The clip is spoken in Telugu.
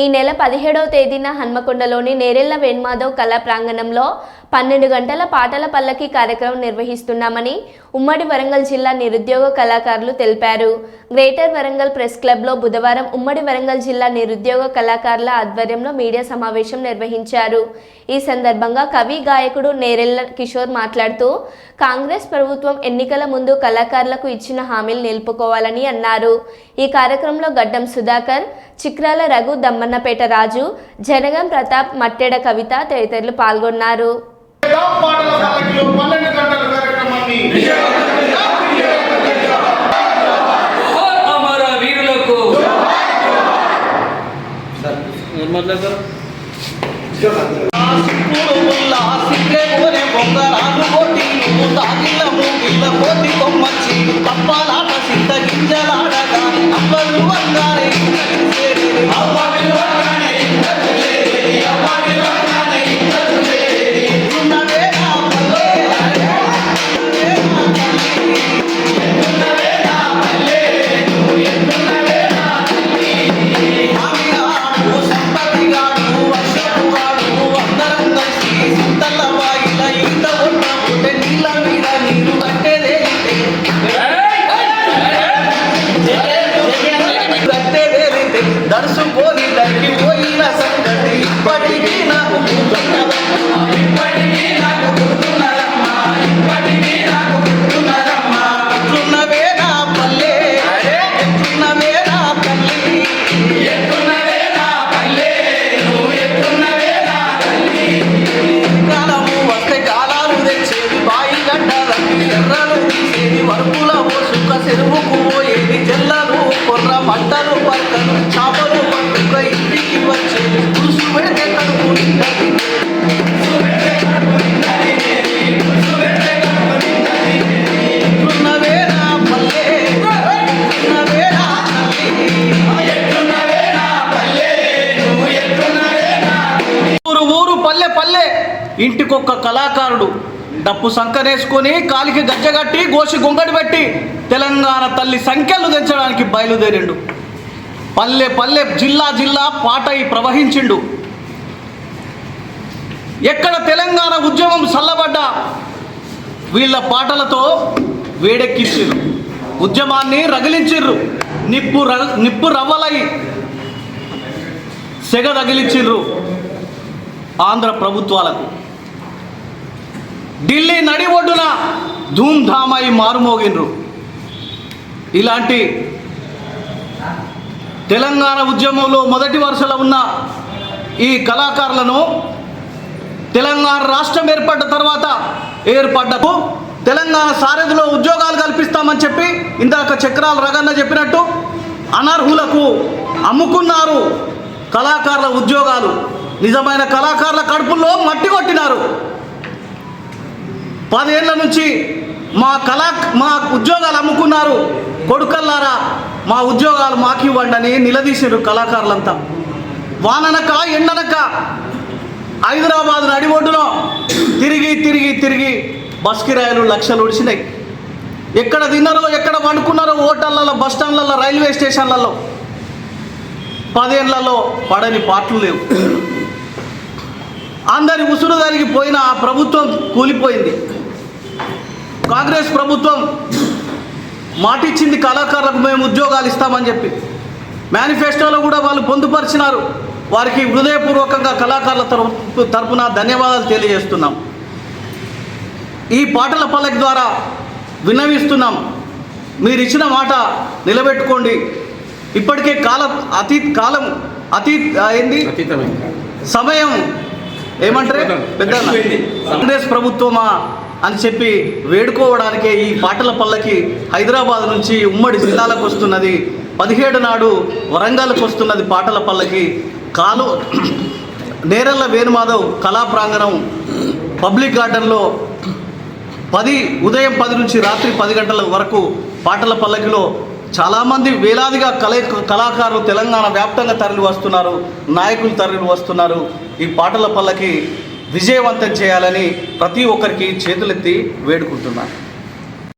ఈ నెల పదిహేడవ తేదీన హన్మకొండలోని నేరెళ్ళ వేణ్మాధవ్ కళా ప్రాంగణంలో పన్నెండు గంటల పాటల పల్లకి కార్యక్రమం నిర్వహిస్తున్నామని ఉమ్మడి వరంగల్ జిల్లా నిరుద్యోగ కళాకారులు తెలిపారు. గ్రేటర్ వరంగల్ ప్రెస్ క్లబ్లో బుధవారం ఉమ్మడి వరంగల్ జిల్లా నిరుద్యోగ కళాకారుల ఆధ్వర్యంలో మీడియా సమావేశం నిర్వహించారు. ఈ సందర్భంగా కవి గాయకుడు నేరెళ్ళ కిషోర్ మాట్లాడుతూ కాంగ్రెస్ ప్రభుత్వం ఎన్నికల ముందు కళాకారులకు ఇచ్చిన హామీలు నిలుపుకోవాలని అన్నారు. ఈ కార్యక్రమంలో గడ్డం సుధాకర్ చిక్రాల రఘు దమ్మన్నపేట రాజు జనగం ప్రతాప్ మట్టెడ కవిత తదితరులు పాల్గొన్నారు. టాప్ సిద్ధ గింజలాడగా అప్పలు గంటల Allahu Akbar. వీరులకు తప్పాలాట సిద్ధ గింజలాడగా అమ్మలు ఇప్పటికీ నాకు నా పల్లె. నా పల్లె. కాలము వస్తే కాలాలు తెచ్చేది బాయి గడ్డలకి ఎర్రలు తీసేది వరుపుల సుఖ చెరువుకు ఇంటికొక్క కళాకారుడు డప్పు సంకనేసుకొని కాలికి గజ్జగట్టి గోసి గొంగడి పెట్టి తెలంగాణ తల్లి సంఖ్యలు తెచ్చడానికి బయలుదేరిండు. పల్లె పల్లె జిల్లా జిల్లా పాటై ప్రవహించిండు. ఎక్కడ తెలంగాణ ఉద్యమం చల్లబడ్డా వీళ్ళ పాటలతో వేడెక్కించిర్రు ఉద్యమాన్ని రగిలించిర్రు నిప్పు ర నిప్పు రవ్వలై సెగ తగిలించిర్రు ఆంధ్ర ప్రభుత్వాలకు. ఢిల్లీ నడి ఒడ్డున ధూమ్ధామాయి మారుమోగినరు ఇలాంటి తెలంగాణ ఉద్యమంలో మొదటి వరుసలో ఉన్న ఈ కళాకారులను తెలంగాణ రాష్ట్రం ఏర్పడ్డ తర్వాత ఏర్పడ్డకు తెలంగాణ సారథిలో ఉద్యోగాలు కల్పిస్తామని చెప్పి ఇందాక చక్రాలు రగన్న చెప్పినట్టు అనర్హులకు అమ్ముకున్నారు కళాకారుల ఉద్యోగాలు. నిజమైన కళాకారుల కడుపుల్లో మట్టి కొట్టినారు. పదేళ్ళ నుంచి మా కళా మా ఉద్యోగాలు అమ్ముకున్నారు. కొడుకల్లారా మా ఉద్యోగాలు మాకు ఇవ్వండి అని నిలదీశారు కళాకారులంతా. వాననక ఎండనక హైదరాబాద్ నడిబొడ్డులో తిరిగి తిరిగి తిరిగి బస్ కిరాయలు లక్షలు ఉడిచినాయి ఎక్కడ తిన్నారో ఎక్కడ వండుకున్నారో హోటళ్ళలో బస్ స్టాండ్లలో రైల్వే స్టేషన్లలో. పదేళ్ళలో పడని పాటలు లేవు. అందరి ఉసురు జరిగిపోయిన ఆ ప్రభుత్వం కూలిపోయింది. కాంగ్రెస్ ప్రభుత్వం మాటిచ్చింది కళాకారులకు మేము ఉద్యోగాలు ఇస్తామని చెప్పి. మేనిఫెస్టోలో కూడా వాళ్ళు పొందుపరిచినారు. వారికి హృదయపూర్వకంగా కళాకారుల తరపు తరపున ధన్యవాదాలు తెలియజేస్తున్నాం. ఈ పాటల పల్లకి ద్వారా విన్నవిస్తున్నాం. మీరు ఇచ్చిన మాట నిలబెట్టుకోండి. ఇప్పటికే కాలం అతీ కాలం అతీ ఏంది? సమయం ఏమంటారు? పెద్ద కాంగ్రెస్ ప్రభుత్వమా? అని చెప్పి వేడుకోవడానికే ఈ పాటల పల్లకి హైదరాబాద్ నుంచి ఉమ్మడి జిల్లాలకు వస్తున్నది. పదిహేడు నాడు వరంగల్కి వస్తున్నది పాటల పల్లకి. కాలు నేరల్ల వేణుమాధవ్ కళా ప్రాంగణం పబ్లిక్ గార్డెన్లో పది ఉదయం పది నుంచి రాత్రి పది గంటల వరకు పాటల పల్లకిలో చాలామంది వేలాదిగా కళ కళాకారులు తెలంగాణ వ్యాప్తంగా తరలి వస్తున్నారు నాయకులు తరలి వస్తున్నారు ఈ పాటల పల్లకి విజయవంతం చేయాలని ప్రతి ఒక్కరికి చేతులెత్తి వేడుకుంటున్నాను.